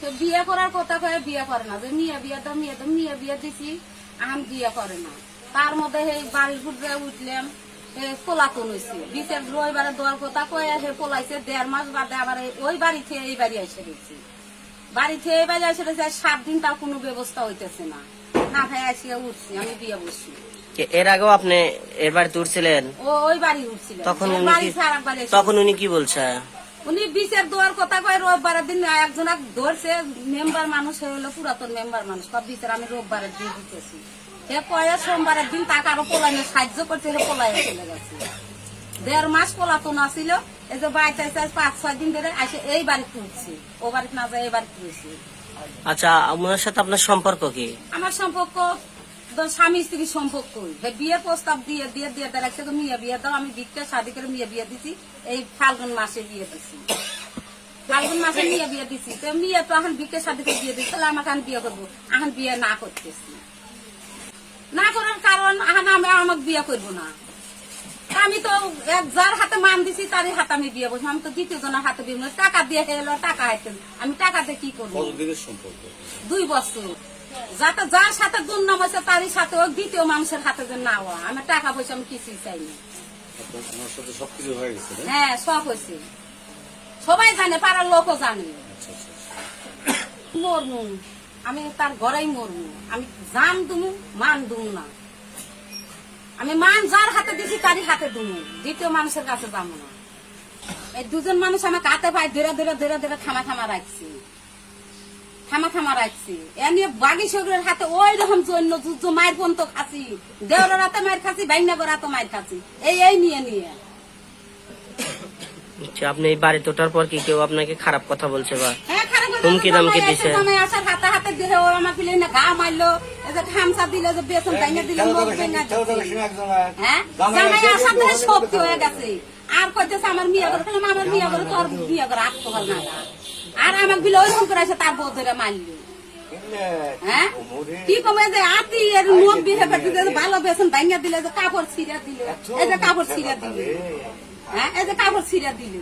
তো বিয়ে করার কথা কয়ে বিয়ে করে না। যে মিয়া বিয়ে দাও মিয়া দাও মিয়া বিয়ে দিছি আম বিয়ে করে না। তার মধ্যে বাড়ির ঘুরে উঠলাম পোলাতন হয়েছে বিচের রবিবারে দেওয়ার কথা কয়ে হে পোলাইছে দেড় মাস বাদে আবার ওই বাড়ি থেকে এই বাড়ি এসে গেছি বাড়ি থেকে এই বাড়ি এসে গেছে সাত দিন তার কোনো ব্যবস্থা হইতেছে না। না ভাই আসিয়া উঠছি আমি বিয়ে বসছি। এর আগেও আপনি এর বাড়িতে উঠছিলেন? ওই বাড়ি উঠছিল তখন ওই উনি বাড়ি কি ছাড়া এক বাড়ি এসে তখন উনি কি বলছে? উনি বিচার দেওয়ার কথা কয় রোববারের দিন একজন ধরছে মেম্বার মানুষ হয়ে হলো পুরাতন মেম্বার মানুষ। সব বিচার আমি রোববারের দিন দিতেছি। হে কয়ে সোমবারের দিন তাকে আরও পোলাইনে সাহায্য করছে হে পোলাইয়ে চলে গেছে। দেড় মাস পোলাতন আসিল এই যে এসে পাঁচ ছয় দিন ধরে আসে এই বাড়ি তুলছি ও বাড়িতে না যায় এই বাড়ি তুলছি আচ্ছা ওনার সাথে আপনার সম্পর্ক কি? আমার সম্পর্ক তো স্বামী স্ত্রীর সম্পর্ক। হে বিয়ের প্রস্তাব দিয়ে দিয়ে দিয়ে তো মেয়ে বিয়ে দাও আমি ভিক্ষা শাদি করে মেয়ে বিয়ে দিছি এই ফাল্গুন মাসে বিয়ে দিছি। ফাল্গুন মাসে মেয়ে বিয়ে দিছি তো মেয়ে তো এখন ভিক্ষা শাদি করে বিয়ে দিছি তাহলে আমাকে এখন বিয়ে করব। এখন বিয়ে না করতেছি। না করার কারণ এখন আমি আমাকে বিয়ে করব না। আমি তো এক যার হাতে মান দিছি তারই হাতে আমি বিয়ে বসবো। আমি তো দ্বিতীয় জনের হাতে বিয়ে। টাকা দিয়ে এলো টাকা আমি টাকা দিয়ে কি করব? দুই বছর। যাতে যার সাথে দুর্নাম তারই সাথে ওই দ্বিতীয় মানুষের হাতে যে না হওয়া আমি টাকা পয়সা আমি কিছুই চাই না। আপনার সাথে সবকিছু হয়ে গেছে হ্যাঁ সব হয়েছে। সবাই জানে পাড়ার লোকও জানে। আচ্ছা আচ্ছা মরমু আমি তার ঘরেই মরমু। আমি জান দুমু মান দুমু না। আমি মান যার হাতে দিছি তারই হাতে দুমু। দ্বিতীয় মানুষের কাছে যাব না। এই দুজন মানুষ আমাকে হাতে পায় ধীরে ধীরে ধীরে ধীরে থামা থামা রাখছি। থামা থামা রাখছি। এ নিয়ে বাগি শরীরের হাতে ওই রকম জন্য যুদ্ধ মায়ের পর্যন্ত খাচ্ছি। দেওয়ার হাতে মায়ের খাচ্ছি বাইনাগর হাতে মায়ের খাচ্ছি। এই এই নিয়ে নিয়ে। আচ্ছা, আপনি এই বাড়িতে ওঠার পর কি কেউ আপনাকে খারাপ কথা বলছে বা হ্যাঁ, হুমকি দামকি দিছে? আসার হাতে হাতে দিলে ও আমাকে লিয়ে না ঘা মারলো এই যে খামচা দিলে যে বেসন ভেঙে দিলে মুখ ভেঙে হ্যাঁ? জামাই আসার ধরে শক্তি হয়ে গেছে। আর কইতেছে আমার মিয়া করে আমার মিয়া করে তোর মিয়া করে আত্ম হল না। আর আমাকে বিলে ওইরকম করে তার বউ ধরে মারলি। হ্যাঁ? কি কমে যে আতি এর মুখ বিহে করতে যে ভালো বেসন দিলে যে কাপড় ছিঁড়া দিলে। এই যে কাপড় ছিঁড়া দিলে। হ্যাঁ? এই যে কাপড় ছিঁড়া দিলে।